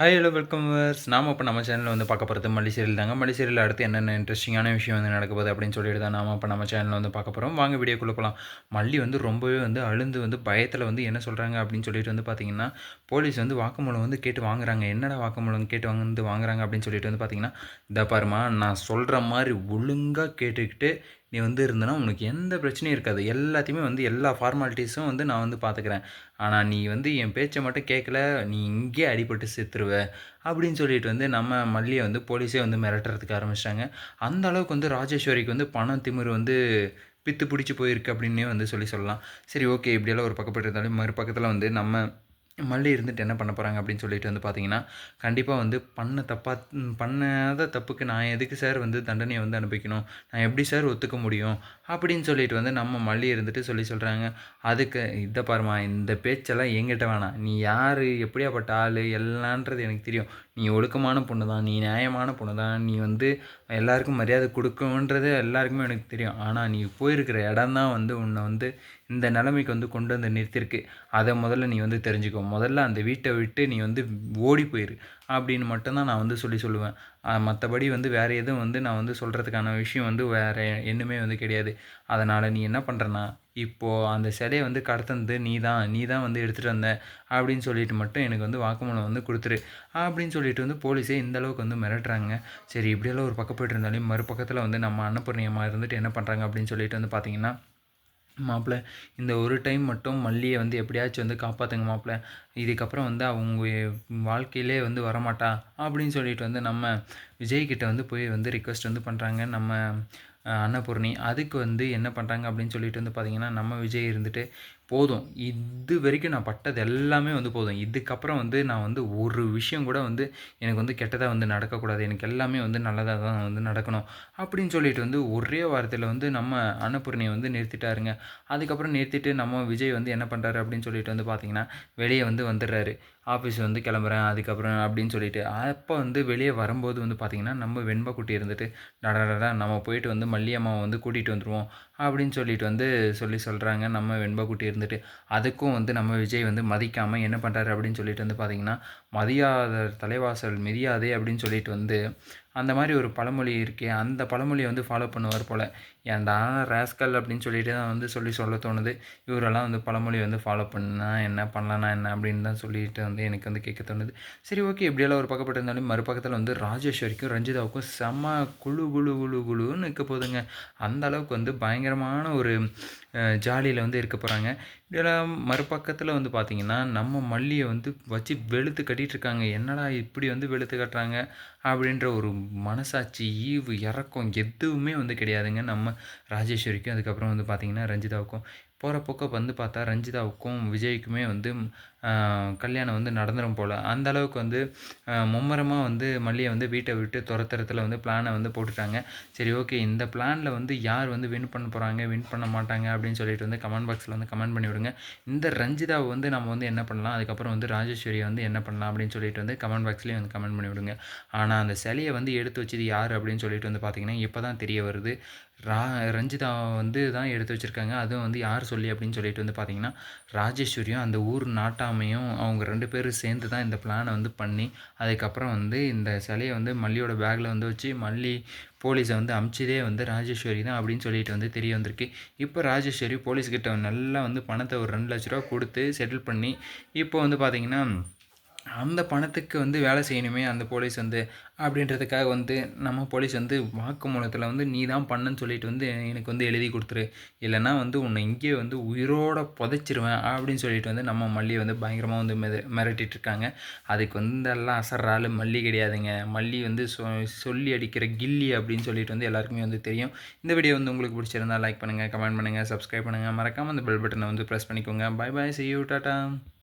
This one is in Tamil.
ஹாய் ஹலோ வெல்கம் வர்ஸ் நாம் இப்போ நம்ம சேனலில் வந்து பார்க்க போகிறது மல்லி சீரியல் தாங்க. மல்லி சீரியல் அடுத்து என்னென்ன இன்ட்ரெஸ்டிங்கான விஷயம் வந்து நடக்க போகுது அப்படின்னு சொல்லிட்டு தான் நாம் இப்போ நம்ம சேனலில் வந்து பார்க்க போகிறோம் வாங்க வீடியோக்குள்ளே போகலாம் மல்லி வந்து ரொம்பவே வந்து அழுந்து வந்து பயத்தில் வந்து என்ன சொல்கிறாங்க அப்படின்னு சொல்லிட்டு வந்து பார்த்தீங்கன்னா போலீஸ் வந்து வாக்குமூலம் வந்து கேட்டு வாங்குறாங்க. என்னடா வாக்குமூலம் கேட்டு வந்து வாங்குறாங்க அப்படின்னு சொல்லிட்டு வந்து பார்த்தீங்கன்னா இந்த பாருமா நான் சொல்கிற மாதிரி ஒழுங்காக கேட்டுக்கிட்டு நீ வந்து இருந்தனா உனக்கு எந்த பிரச்சனையும் இருக்காது. எல்லாத்தையுமே வந்து எல்லா ஃபார்மாலிட்டிஸும் வந்து நான் வந்து பார்த்துக்கிறேன் ஆனால் நீ வந்து என் பேச்சை மட்டும் கேட்கல நீ இங்கே அடிபட்டு செத்துருவ அப்படின்னு சொல்லிட்டு வந்து நம்ம மல்லியை வந்து போலீஸே வந்து மிரட்டுறதுக்கு ஆரம்பிச்சிட்டாங்க. அந்த அளவுக்கு வந்து ராஜேஸ்வரிக்கு வந்து பணம் திமிர் வந்து பித்து பிடிச்சி போயிருக்கு அப்படின்னே வந்து சொல்லி சொல்லலாம். சரி ஓகே இப்படியெல்லாம் ஒரு பக்கப்பட்டு இருந்தாலும் மறுபக்கத்தில் வந்து நம்ம மல்லி இருந்துட்டு என்ன பண்ண போகிறாங்க அப்படின்னு சொல்லிட்டு வந்து பார்த்தீங்கன்னா கண்டிப்பாக வந்து பண்ண தப்பாக பண்ணாத தப்புக்கு நான் எதுக்கு சார் வந்து தண்டனையை வந்து அனுப்பிக்கணும் நான் எப்படி சார் ஒத்துக்க முடியும்? அப்படின்னு சொல்லிட்டு வந்து நம்ம மல்லி இருந்துட்டு சொல்லி சொல்கிறாங்க அதுக்கு இதை பாருமா இந்த பேச்செல்லாம் எங்கிட்ட வேணாம். நீ யார் எப்படியாப்பட்ட ஆள் எல்லான்றது எனக்கு தெரியும். நீ ஒழுக்கமான பொண்ணு தான் நீ நியாயமான பொண்ணு தான் நீ வந்து எல்லாருக்கும் மரியாதை கொடுக்கணுன்றது எல்லாருக்குமே எனக்கு தெரியும். ஆனால் நீ போயிருக்கிற இடம் தான் வந்து உன்னை வந்து இந்த நிலைமைக்கு வந்து கொண்டு வந்து நிறுத்திருக்கு அதை முதல்ல நீ வந்து தெரிஞ்சுக்கோ. முதல்ல அந்த வீட்டை விட்டு நீ வந்து ஓடி போயிரு. அப்படின்னு மட்டும்தான் நான் வந்து சொல்லி சொல்லுவேன். மற்றபடி வந்து வேறு எதுவும் வந்து நான் வந்து சொல்கிறதுக்கான விஷயம் வந்து வேறு என்னமே வந்து கிடையாது. அதனால் நீ என்ன பண்ணுறனா இப்போது அந்த சிலையை வந்து கடத்தினது நீ தான் நீ தான் வந்து எடுத்துகிட்டு வந்த அப்படின்னு சொல்லிட்டு மட்டும் எனக்கு வந்து வாக்குமூலம் வந்து கொடுத்துரு அப்படின்னு சொல்லிட்டு வந்து போலீஸே இந்த அளவுக்கு வந்து மிரட்டுறாங்க. சரி இப்படியெல்லாம் ஒரு பக்கம் போய்ட்டு இருந்தாலும் மறுபக்கத்தில் வந்து நம்ம அன்னபூர்ணியமாக இருந்துட்டு என்ன பண்ணுறாங்க அப்படின்னு சொல்லிட்டு வந்து பார்த்திங்கன்னா மாப்பிள்ள இந்த ஒரு டைம் மட்டும் மல்லியை வந்து எப்படியாச்சும் வந்து காப்பாற்றுங்க மாப்பிள்ளை இதுக்கப்புறம் வந்து அவங்க வாழ்க்கையிலே வந்து வரமாட்டா அப்படின்னு சொல்லிட்டு வந்து நம்ம விஜய்கிட்ட வந்து போய் வந்து ரிக்வெஸ்ட் வந்து பண்ணுறாங்க நம்ம அன்னபூர்ணி. அதுக்கு வந்து என்ன பண்ணுறாங்க அப்படின்னு சொல்லிட்டு வந்து பார்த்திங்கன்னா நம்ம விஜய் இருந்துட்டு போதும். இது வரைக்கும் நான் பட்டது எல்லாமே வந்து போதும். இதுக்கப்புறம் வந்து நான் வந்து ஒரு விஷயம் கூட வந்து எனக்கு வந்து கெட்டதாக வந்து நடக்கக்கூடாது. எனக்கு எல்லாமே வந்து நல்லதாக தான் வந்து நடக்கணும். அப்படின்னு சொல்லிட்டு வந்து ஒரே வாரத்தில் வந்து நம்ம அன்னபூர்ணியை வந்து நிறுத்திட்டாருங்க. அதுக்கப்புறம் நிறுத்திட்டு நம்ம விஜய் வந்து என்ன பண்ணுறாரு அப்படின்னு சொல்லிட்டு வந்து பார்த்திங்கன்னா வெளியே வந்து வந்துடுறாரு. ஆஃபீஸ் வந்து கிளம்புறேன் அதுக்கப்புறம் அப்படின்னு சொல்லிட்டு. அப்போ வந்து வெளியே வரும்போது வந்து பார்த்திங்கன்னா நம்ம வெண்பா குட்டி இருந்துட்டு நடடா நம்ம போயிட்டு வந்து மல்லியம்மாவை வந்து கூட்டிகிட்டு வந்துடுவோம் அப்படின்னு சொல்லிட்டு வந்து சொல்லி சொல்கிறாங்க நம்ம வெண்பா குட்டி இருந்துட்டு அதுக்கும் வந்து நம்ம விஜய் வந்து மதிக்காமல் என்ன பண்ணுறாரு அப்படின்னு சொல்லிட்டு வந்து பார்த்திங்கன்னா மதியாத தலைவாசல் மிதியாதே அப்படின்னு சொல்லிட்டு வந்து அந்த மாதிரி ஒரு பழமொழி இருக்கே அந்த பழமொழியை வந்து ஃபாலோ பண்ணுவார் போல். ஏன்டா ரேஸ்கல் அப்படின்னு சொல்லிட்டு தான் வந்து சொல்லி சொல்ல தோணுது. இவரெல்லாம் வந்து பழமொழி வந்து ஃபாலோ பண்ணால் என்ன பண்ணலான்னா என்ன அப்படின்னு தான் சொல்லிட்டு வந்து எனக்கு வந்து கேட்க தோணுது. சரி ஓகே இப்படியெல்லாம் ஒரு பக்கப்பட்டு இருந்தாலும் மறுபக்கத்தில் வந்து ராஜேஸ்வரிக்கும் ரஞ்சிதாவுக்கும் செம்ம குழு குழு குழு குழுன்னு இருக்க போதுங்க. அந்த அளவுக்கு வந்து பயங்கரமான ஒரு ஜாலியில் வந்து இருக்க போகிறாங்க இதெல்லாம் மறுபக்கத்தில் வந்து பார்த்திங்கன்னா நம்ம மல்லியை வந்து வச்சு வெளுத்து கட்டிகிட்ருக்காங்க என்னடா இப்படி வந்து வெளுத்து கட்டுறாங்க? அப்படின்ற ஒரு மனசாட்சி ஈவு இறக்கம் எதுவுமே வந்து கிடையாதுங்க. நம்ம ராஜேஸ்வரிக்கும் அதுக்கப்புறம் வந்து பார்த்திங்கன்னா ரஞ்சிதாவுக்கும் போகிற போக்க வந்து பார்த்தா ரஞ்சிதாவுக்கும் விஜய்க்குமே வந்து கல்யாணம் வந்து நடந்துடும் போல். அந்த அளவுக்கு வந்து மும்மரமாக வந்து மல்லியை வந்து வீட்டை விட்டு துரத்துறதுல வந்து பிளானை வந்து போட்டுட்டாங்க. சரி ஓகே இந்த பிளானில் வந்து யார் வந்து வின் பண்ண போகிறாங்க வின் பண்ண மாட்டாங்க அப்படின்னு சொல்லிட்டு வந்து கமெண்ட் பாக்ஸில் வந்து கமெண்ட் பண்ணி விடுங்க. இந்த ரஞ்சிதாவை வந்து நம்ம வந்து என்ன பண்ணலாம்? அதுக்கப்புறம் வந்து ராஜேஸ்வரியை வந்து என்ன பண்ணலாம்? அப்படின்னு சொல்லிட்டு வந்து கமெண்ட் பாக்ஸ்லேயும் வந்து கமெண்ட் பண்ணி விடுங்க. ஆனால் அந்த சிலையை வந்து எடுத்து வச்சது யார் அப்படின்னு சொல்லிட்டு வந்து பார்த்திங்கன்னா இப்போ தான் தெரிய வருது. ரா ரஞ்சிதா வந்து தான் எடுத்து வச்சுருக்காங்க. அதுவும் வந்து யார் சொல்லி அப்படின்னு சொல்லிட்டு வந்து பார்த்திங்கன்னா ராஜேஸ்வரியும் அந்த ஊர் நாட்டாமையும் அவங்க ரெண்டு பேரும் சேர்ந்து தான் இந்த பிளானை வந்து பண்ணி அதுக்கப்புறம் வந்து இந்த சிலையை வந்து மல்லியோட பேக்கில் வந்து வச்சு மல்லி போலீஸை வந்து அமிச்சதே வந்து ராஜேஸ்வரி தான் அப்படின்னு சொல்லிட்டு வந்து தெரிய வந்திருக்கு. இப்போ ராஜேஸ்வரி போலீஸ்கிட்ட நல்லா வந்து பணத்தை ஒரு ரெண்டு லட்ச ரூபா கொடுத்து செட்டில் பண்ணி இப்போ வந்து பார்த்திங்கன்னா அந்த பணத்துக்கு வந்து வேலை செய்யணுமே அந்த போலீஸ் வந்து அப்படின்றதுக்காக வந்து நம்ம போலீஸ் வந்து வாக்குமூலத்தில் வந்து நீ தான் பண்ணுன்னு சொல்லிட்டு வந்து எனக்கு வந்து எழுதி கொடுத்துரு. இல்லைனா வந்து உன்னை இங்கேயே வந்து உயிரோட புதைச்சிருவேன் அப்படின்னு சொல்லிட்டு வந்து நம்ம மல்லியை வந்து பயங்கரமாக வந்து மெத மிரட்டிட்டு இருக்காங்க. அதுக்கு வந்து எல்லாம் அசர்றாள் மல்லி கிடையாதுங்க. மல்லி வந்து சொ சொல்லி அடிக்கிற கில்லி அப்படின்னு சொல்லிட்டு வந்து எல்லாருக்குமே வந்து தெரியும். இந்த வீடியோ வந்து உங்களுக்கு பிடிச்சிருந்தா லைக் பண்ணுங்கள் கமெண்ட் பண்ணுங்கள் சப்ஸ்கிரைப் பண்ணுங்கள் மறக்காமல் அந்த பெல் பட்டனை வந்து ப்ரெஸ் பண்ணிக்கோங்க. Bye bye see you tata